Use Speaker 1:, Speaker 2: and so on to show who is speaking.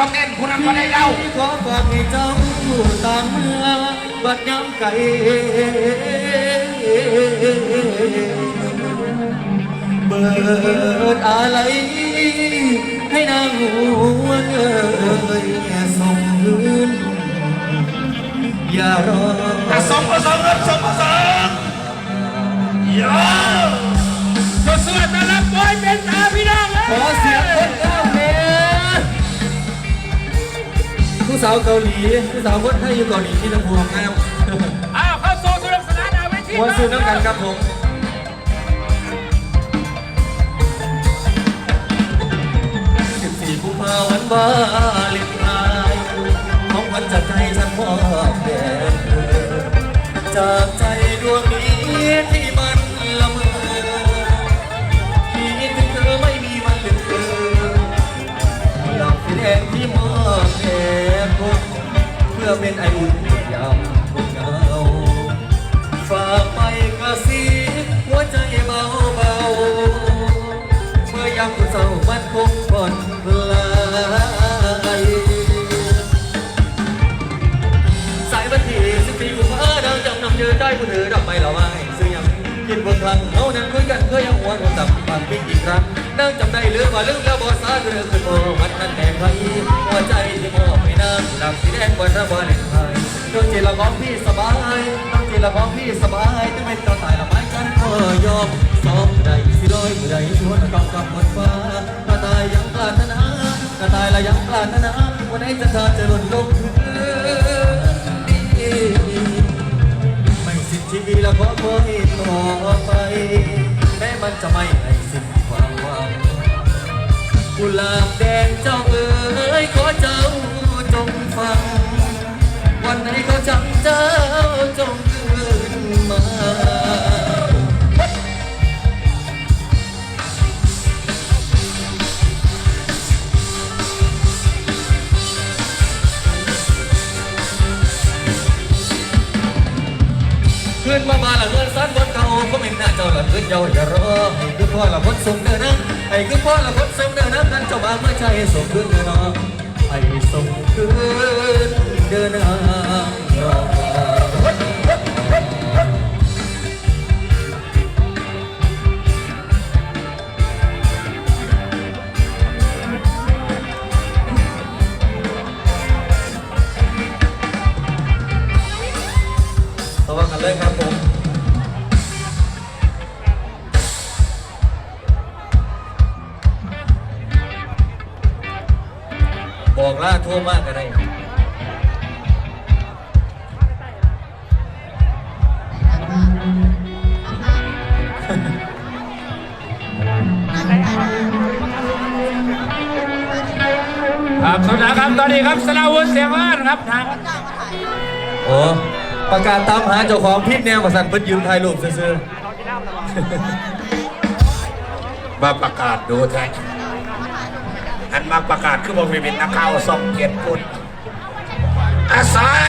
Speaker 1: ต้องเน้นคุณนั้นก็ได้เล่า
Speaker 2: ขอฝากให้เจ้าตามเมื่อบัดย้ำไก่เบิดอะไรให้นางหัวเอ่ยส่งคืนอย่ารอ
Speaker 1: แต่สองภาษาเงินสองภาษาา
Speaker 2: วเกาหลีผู้สาวคนไทยอยู่เกาหลีที่ลำพูนนะครับ
Speaker 1: อ้าวเข้าสู่สนุกสนานเอาไปที่
Speaker 2: วันซื้อน้ำกันครับผม14กุมภาพันธ์วาเลนไทน์ของขวัญจา ดาวจำนำเจอได้ผู้เธอดอกไม้ล่าไม้ซึ่งยังกินบนครั้งเขานั้นคุยกันเคยยังหัวโดนตับปากปิ๊กอีกครั้งนั่งจำได้หรือว่าลืมแล้วบอสาเรือขึ้นโอมันนั้นแดงไฟหัวใจที่มอบให้นางดำสีแดงบนระบาเลนไทยดวงจิตละของพี่สบายดวงจิตละของพี่สบายจะเป็นกระต่ายละไม้กันก็ยอมสอบใดสิลอยเมื่อใดชวนกองกับบนฟ้ากระต่ายยังปรารถนากระต่ายละยังปรารถนาวันไหนจะเธอจะหล่นลง วิตละขอคอยต่อไป แม้มันจะไม่ให้สิ้นความหวังกุหลาบ ขึ้นมาบานละเงินสันบนเก่าก็ไม่น่าเจ้าละขึ้นเยาอย่ารอให้คือพ่อละคนส่งเดินนะให้คือพ่อละคนส่งเดินนะกันเจ้ามาเมื่อใจส่งขึ้นเดินนะให้ส่งขึ้นเดินนะต่อมากันเลยครับ บอกล่าโทั่วมากก็ได้
Speaker 1: ครับสวัสดีครับตอนนี้ครับสลาวุฒิเสียงว่านครับทาง
Speaker 2: โอ้ประกาศตามหาเจ้าของพิษแนวประสันเพิ่นยืมถ่ายรูปซื่อ
Speaker 1: มาประกาศดูแท้ อันมาประกาศคือบ่มีเป็นนักข่าวสองเกียรติคุณอาศัย